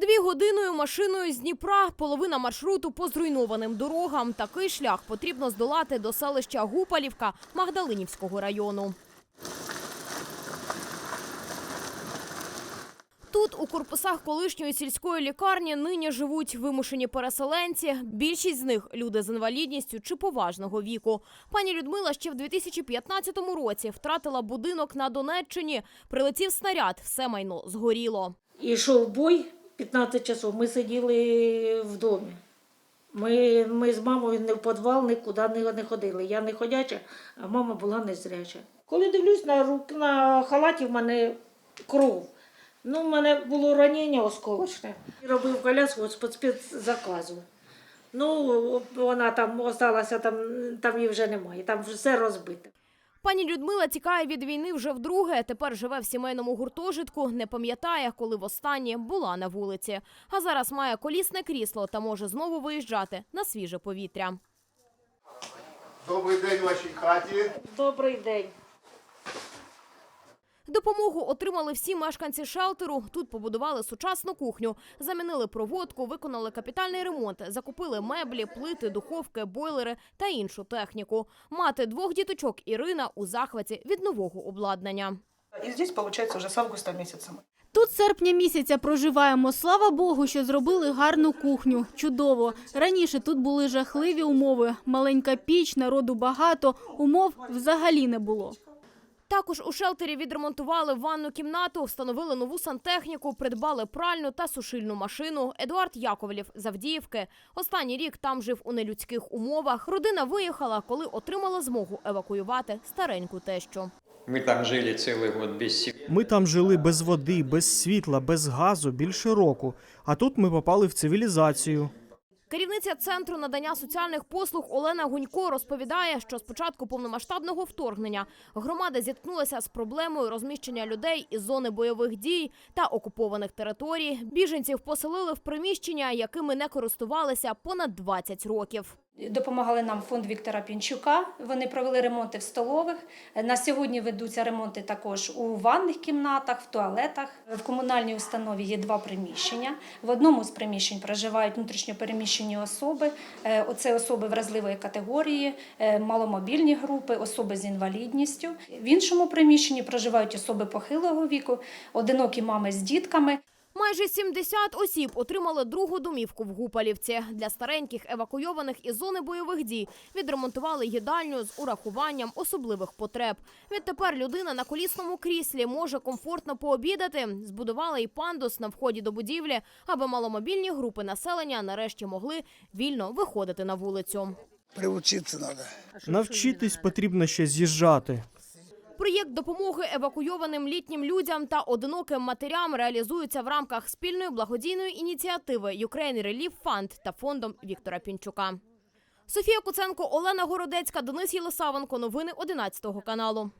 Дві годиною машиною з Дніпра, половина маршруту по зруйнованим дорогам. Такий шлях потрібно здолати до селища Гупалівка Магдалинівського району. Тут, у корпусах колишньої сільської лікарні, нині живуть вимушені переселенці. Більшість з них люди з інвалідністю чи поважного віку. Пані Людмила ще в 2015 році втратила будинок на Донеччині. Прилетів снаряд, все майно згоріло. І йшов бой 15 часов. Ми сиділи в домі. Ми, ми з мамою не в підвал, нікуди не, ходили. Я не ходяча, а мама була незряча. Коли дивлюсь на рук, на халаті, в мене кров. Ну, в мене було ранення осколочне. Робив коляску з спецзаказу. Ну, вона там осталася, там, там її вже немає, там все розбите. Пані Людмила тікає від війни вже вдруге. Тепер живе в сімейному гуртожитку. Не пам'ятає, коли востаннє була на вулиці. А зараз має колісне крісло та може знову виїжджати на свіже повітря. Добрий день вашій хаті. Добрий день. Допомогу отримали всі мешканці шелтеру. Тут побудували сучасну кухню, замінили проводку, виконали капітальний ремонт, закупили меблі, плити, духовки, бойлери та іншу техніку. Мати двох діточок Ірина у захваті від нового обладнання. И здесь, получается, уже с августа месяца. Тут серпня місяця проживаємо. Слава Богу, що зробили гарну кухню. Чудово. Раніше тут були жахливі умови. Маленька піч, народу багато, умов взагалі не було. Також у шелтері відремонтували ванну кімнату, встановили нову сантехніку, придбали пральну та сушильну машину. Едуард Яковлів з Авдіївки. Останній рік там жив у нелюдських умовах. Родина виїхала, коли отримала змогу евакуювати стареньку тещу. Мы там жили целый год без. Ми там жили без води, без світла, без газу більше року. А тут ми попали в цивілізацію. Керівниця центру надання соціальних послуг Олена Гунько розповідає, що з початку повномасштабного вторгнення громада зіткнулася з проблемою розміщення людей із зони бойових дій та окупованих територій. Біженців поселили в приміщення, якими не користувалися понад 20 років. Допомагали нам фонд Віктора Пінчука. Вони провели ремонти в столових. На сьогодні ведуться ремонти також у ванних кімнатах, в туалетах. В комунальній установі є два приміщення. В одному з приміщень проживають внутрішньопереміщені особи. Е, Оце особи вразливої категорії, е, маломобільні групи, особи з інвалідністю. В іншому приміщенні проживають особи похилого віку, одинокі мами з дітками. Майже 70 осіб отримали другу домівку в Гупалівці. Для стареньких евакуйованих із зони бойових дій відремонтували їдальню з урахуванням особливих потреб. Відтепер людина на колісному кріслі може комфортно пообідати. Збудували і пандус на вході до будівлі, аби маломобільні групи населення нарешті могли вільно виходити на вулицю. Приучиться надо. Навчитись потрібно ще з'їжджати. Проєкт допомоги евакуйованим літнім людям та одиноким матерям реалізується в рамках спільної благодійної ініціативи Ukraine Relief Fund та фондом Віктора Пінчука. Софія Куценко, Олена Городецька, Денис Єлисавенко. Новини 11 каналу.